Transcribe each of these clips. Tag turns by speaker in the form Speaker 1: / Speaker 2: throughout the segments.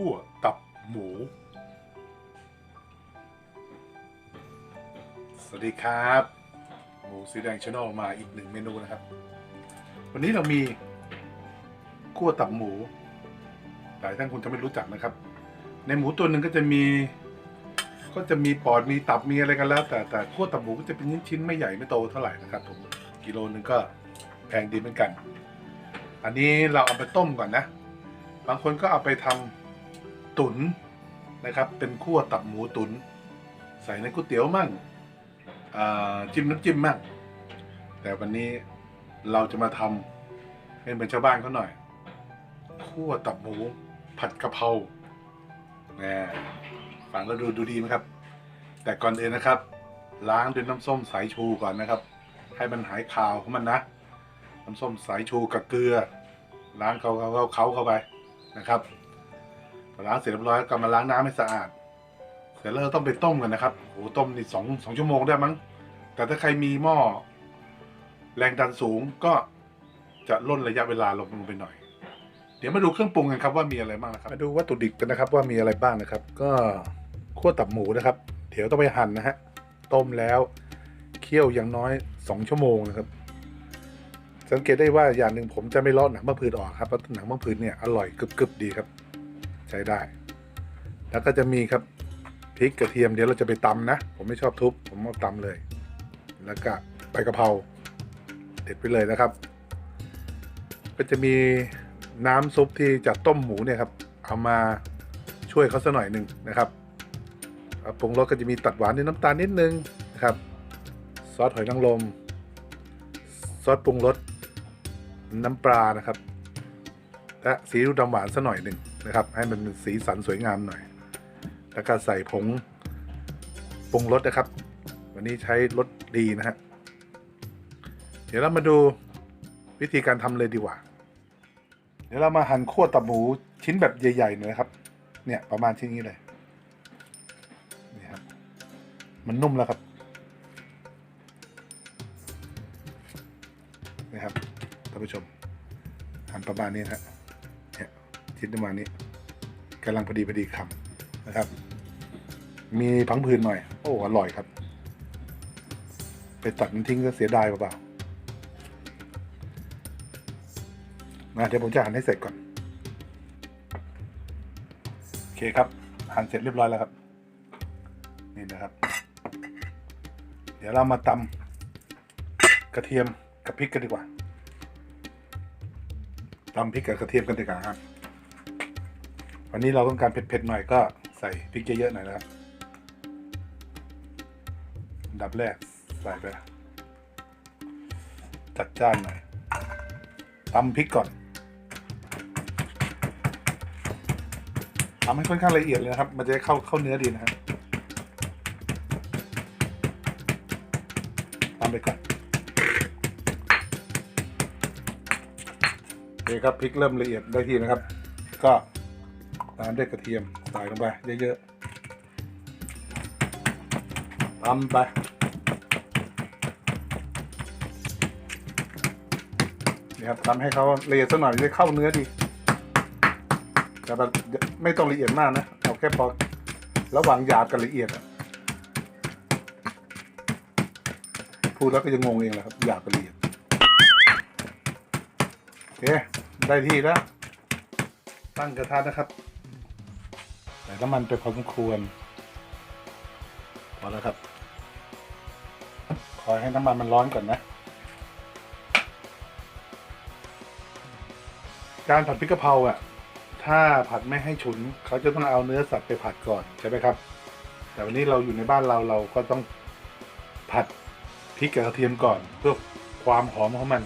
Speaker 1: คั่วตับหมู สวัสดีครับ หมูสีแดงชาแนลมาอีกหนึ่งเมนูนะครับ วันนี้เรามีคั่วตับหมู หลายท่านคงจะไม่รู้จักนะครับ ในหมูตัวหนึ่งก็จะมี ก็จะมีปอดมีตับมีอะไรกันแล้ว แต่แต่คั่วตับหมูก็จะเป็นชิ้นๆไม่ใหญ่ไม่โตเท่าไหร่นะครับผมกิโลนึงก็แพงดีเหมือนกัน อันนี้เราเอาไปต้มก่อนนะ บางคนก็เอาไปทำ ตุ๋นนะครับ เป็นคั่วตับหมูตุ๋นใส่ในก๋วยเตี๋ยวมั่งจิ้มน้ำจิ้มมั่งแต่วันนี้เราจะมาทำให้เหมือนชาวบ้านเขาหน่อยคั่วตับหมูผัดกะเพราแหมฟังแล้วดูดูดีไหมครับ แต่ก่อนอื่นนะครับ ล้างด้วยน้ำส้มสายชูก่อนนะครับ ให้มันหายคาวของมันนะ น้ำส้มสายชูกับเกลือ ล้างเขาเขาเขาเขาเข้าไปนะครับ ล้างเสร็จเรียบร้อยก็มาล้างน้ำให้สะอาด เสร็จแล้วเราต้องไปต้มกันนะครับโอ้โหต้มนี่สองสองชั่วโมงได้มั้ง แต่ถ้าใครมีหม้อแรงดันสูงก็จะล่นระยะเวลาลงไปหน่อย เดี๋ยวมาดูเครื่องปรุงกันครับว่ามีอะไรบ้างนะครับมาดูวัตถุดิบกันนะครับว่ามีอะไรบ้างนะครับ ก็คั่วตับหมูนะครับ เดี๋ยวต้องไปหั่นนะฮะต้มแล้วเคี่ยวอย่างน้อยสองชั่วโมงนะครับ สังเกตได้ว่าอย่างหนึ่งผมจะไม่ลาะหนังมะพืนออกครับเพราะหนังมะพืนเนี่ยอร่อยกรึบๆดีครับ ใช้ได้ แล้วก็จะมีครับพริกกระเทียมเดี๋ยวเราจะไปตำนะ ผมไม่ชอบทุบ ผมเอาตำเลย แล้วก็ใบกะเพราเด็ดไปเลยนะครับ ก็จะมีน้ำซุปที่จากต้มหมูเนี่ยครับ เอามาช่วยเขาสักหน่อยหนึ่งนะครับปรุงรสก็จะมีตัดหวานด้วยน้ำตาลนิดนึงนะครับ ซอสหอยนางรมซอสปรุงรสน้ำปลานะครับ และซีอิ๊วดำหวานสักหน่อยหนึ่ง นะครับ ให้มันเป็นสีสันสวยงามหน่อย แล้วก็ใส่ผงปรุงรสนะครับ วันนี้ใช้รสดีนะฮะเดี๋ยวเรามาดูวิธีการทำเลยดีกว่า เดี๋ยวเรามาหั่นขั้วตับหมูชิ้นแบบใหญ่ๆหน่อยครับ เนี่ยประมาณชิ้นนี้เลยนี่ครับมันนุ่มแล้วครับนะครับท่านผู้ชมหั่นประมาณนี้นะ ชิ้นประมาณนี้กำลังพอดีพอดีคำนะครับ มีพังผืนหน่อย โอ้อร่อยครับ ไปตัดมันทิ้งก็เสียดายเปล่าๆนะเดี๋ยวผมจะหั่นให้เสร็จก่อนโอเคครับหั่นเสร็จเรียบร้อยแล้วครับ นี่นะครับ เดี๋ยวเรามาตำกระเทียมกับพริกกันดีกว่าตำพริกกับกระเทียมกันดีกว่าครับ วันนี้เราต้องการเผ็ดๆหน่อยก็ใส่พริกเยอะๆหน่อยนะครับดับแรกใส่ไปจัดจ้านหน่อยตำพริกก่อนทำให้ค่อนข้างละเอียดเลยนะครับ มันจะเข้าเข้าเนื้อดีนะครับตำไปก่อนโอเคครับพริกเริ่มละเอียดได้ที่นะครับ ก็ ตามด้วยกระเทียมใส่ลงไปเยอะๆตำไปนี่ครับทำให้เขาละเอียดสักหน่อยจะเข้าเนื้อดี แต่แบบไม่ต้องละเอียดมากนะ เอาแค่พอระหว่างหยาบกับละเอียดพูดแล้วก็จะงงเองแหละครับหยาบกับละเอียดโอเคได้ที่แล้วตั้งกระทะนะครับ ส่น้ำมันไปพอสมควรพอแล้วครับ คอยให้น้ำมันมันร้อนก่อนนะ การผัดพริกกะเพราอะ ถ้าผัดไม่ให้ฉุน เขาจะต้องเอาเนื้อสัตว์ไปผัดก่อนใช่ไหมครับ แต่วันนี้เราอยู่ในบ้านเราเราก็ต้องผัดพริกกับกระเทียมก่อน เพื่อความหอมของมัน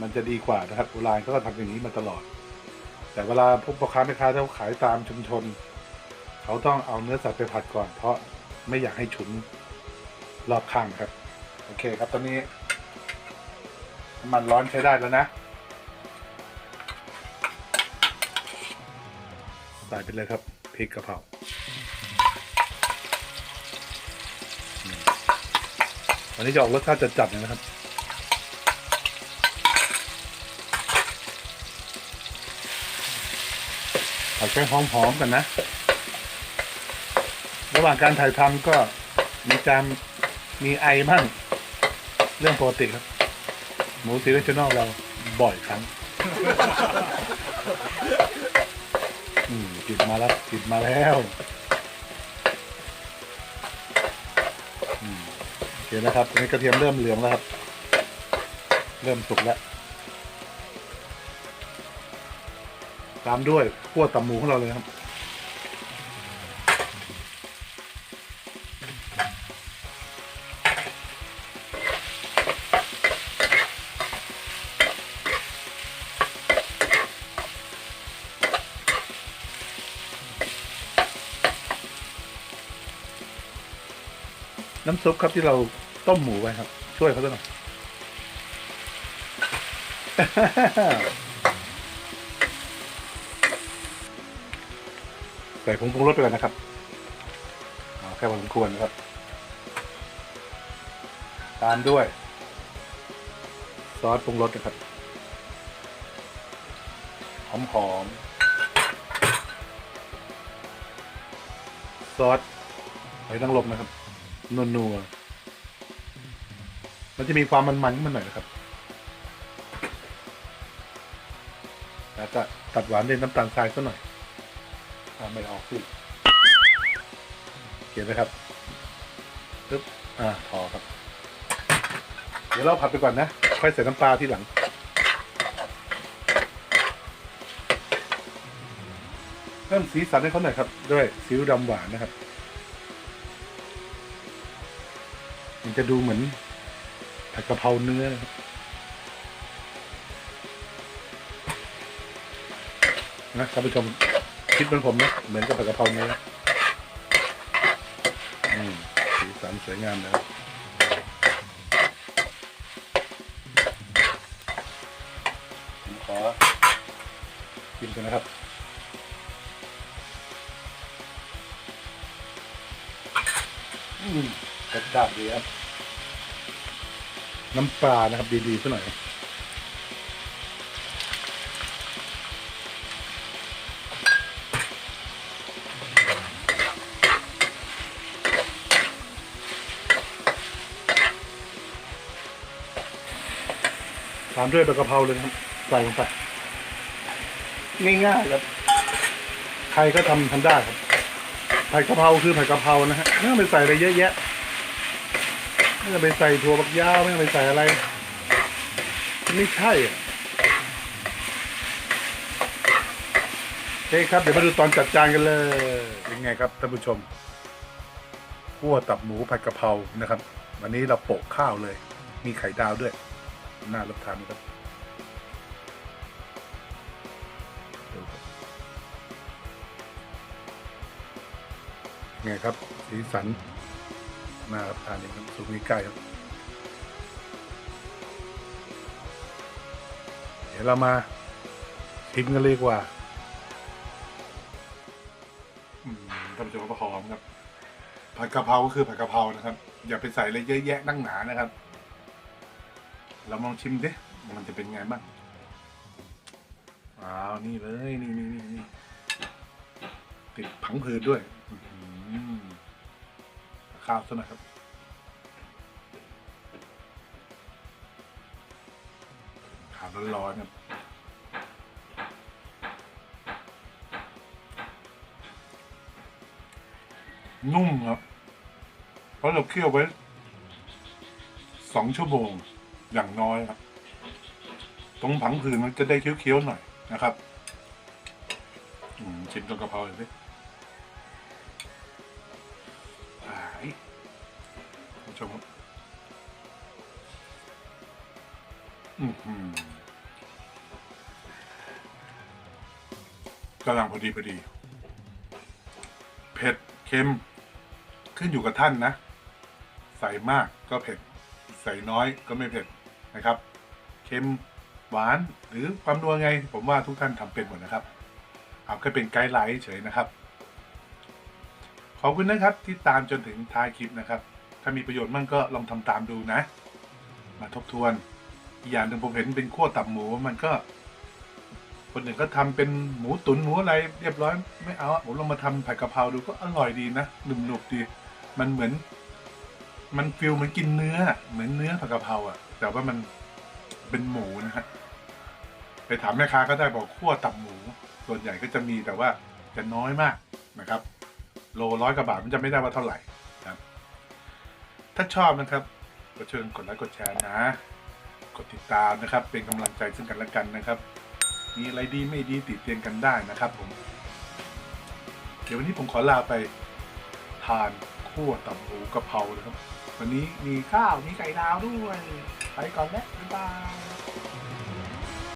Speaker 1: มันจะดีกว่านะครับโบราณเขาก็ทำอย่างนี้มาตลอด แต่เวลาพวกพ่อค้าแม่ค้าที่เขาขายตามชุมชน เขาต้องเอาเนื้อสัตว์ไปผัดก่อน เพราะไม่อยากให้ฉุนรอบข้างครับ โอเคครับตอนนี้มันร้อนใช้ได้แล้วนะ ใส่ไปเลยครับพริกกะเพราอืมอันนี้จะออกรสชาติจัดๆนะครับผัดแค่หอมๆกันนะ ระหว่างการถ่ายทำก็มีจามมีไอบ้างเรื่องปกติครับ หมูซีเรชั่นอลเราบ่อยครั้ง อืมกลิดมาแล้วกลิดมาแล้วอืมโอเคนะครับตอนนี้กระเทียมเริ่มเหลืองแล้วครับ เริ่มสุกแล้ว ตามด้วยขั้วตับหมูของเราเลยครับ น้ำซุปครับที่เราต้มหมูไว้ครับ ช่วยเขาด้วยหน่อยใส่ผงปรุงรสไปก่อนนะครับแค่พอสมควรนะครับ ตามด้วย ซอสปรุงรสนะครับ หอมหอมๆซอสหอยนางรมนะครับ นัวนัวๆมันจะมีความมันๆขึ้นมาหน่อยนะครับแล้วก็ตัดหวานด้วยน้ำตาลทรายสักหน่อยอ่าไม่ออกสิเขียนไหมครับปึ๊บอ่าพอครับ เดี๋ยวเราผัดไปก่อนนะ ค่อยใส่น้ำปลาที่หลังเพิ่มสีสันให้เขาหน่อยครับ ด้วยซีอิ๊วดำหวานนะครับ มันจะดูเหมือนผัดกะเพราเนื้อนะครับนะท่านผู้ชมคิดเหมือนผมนะเหมือนกับผัดกะเพราเนื้ออืมสีสันสวยงามนะครับผมขอกินกันนะครับอืม กรสชาติดีครับน้ำปลานะครับดีๆสักหน่อยตามด้วยใบกะเพราเลยครับใส่ลงไปง่ายๆครับ ใครก็ทำทำได้ครับผัดกะเพราคือผัดกะเพรานะฮะไม่ต้องไปใส่อะไรเยอะแยะ ไม่ต้องไปใส่ถั่วบักยาวไม่ต้องไปใส่อะไร ไม่ใช่อะโอเคครับ เดี๋ยวมาดูตอนจัดจานกันเลยเป็นไงครับท่านผู้ชมคั่วตับหมูผัดกะเพรานะครับ วันนี้เราโปะข้าวเลย มีไข่ดาวด้วย น่ารับทานครับไงครับ สีสัน น่ารับทานจริงครับสุกนี้ใกล้ครับ เดี๋ยวเรามาชิมกันเลยกว่าท่านผู้ชมก็หอมครับผัดกะเพราก็คือผัดกะเพรานะครับ อย่าไปใส่อะไรเยอะแยะนั่งหนานะครับ เราลองชิมดิมันจะเป็นไงบ้างอ้าวนี่เลยนี่นี่นี่ติดผังผืดด้วย อื ข้าวซะหน่อยครับ ข้าวร้อนๆครับนุ่มครับ เพราะเราเคี่ยวไว้สองชั่วโมงอย่างน้อยครับ ตรงผังผืนมันจะได้เคี้ยวๆหน่อยนะครับ อืมชิมตัวกระเพราเลยสิ ครับกำลังพอดีพอดี เผ็ดเค็ม ขึ้นอยู่กับท่านนะ ใส่มากก็เผ็ด ใส่น้อยก็ไม่เผ็ดนะครับ เค็มหวานหรือความนัวไง ผมว่าทุกท่านทำเป็นหมดนะครับเอาแค่เป็นไกด์ไลน์เฉยนะครับ ขอบคุณนะครับที่ตามจนถึงท้ายคลิปนะครับ ถ้ามีประโยชน์มั่งก็ลองทำตามดูนะ มาทบทวนอีกอย่างหนึ่งผมเห็นเป็นขั้วตับหมูมันก็ คนหนึ่งก็ทำเป็นหมูตุ๋นหมูอะไรเรียบร้อยไม่เอาผมลองมาทำผัดกะเพราดูก็อร่อยดีนะหนุบๆดี มันเหมือน มันฟิลเหมือนกินเนื้อ เหมือนเนื้อผัดกะเพราอะ แต่ว่ามันเป็นหมูนะฮะไปถามแม่ค้าก็ได้บอกคั่วตับหมู ส่วนใหญ่ก็จะมีแต่ว่าจะน้อยมากนะครับ โลร้อยกว่าบาทมันจะไม่ได้ว่าเท่าไหร่ ถ้าชอบนะครับก็เชิญกดไลค์กดแชร์นะ กดติดตามนะครับ เป็นกำลังใจซึ่งกันและกันนะครับ มีอะไรดีไม่ดีติดเตียนกันได้นะครับผม เดี๋ยววันนี้ผมขอลาไปทานคั่วตับหมูกะเพรานะครับ วันนี้มีข้าวมีไก่ดาวด้วย ไปก่อนแล้วบ๊ายบาย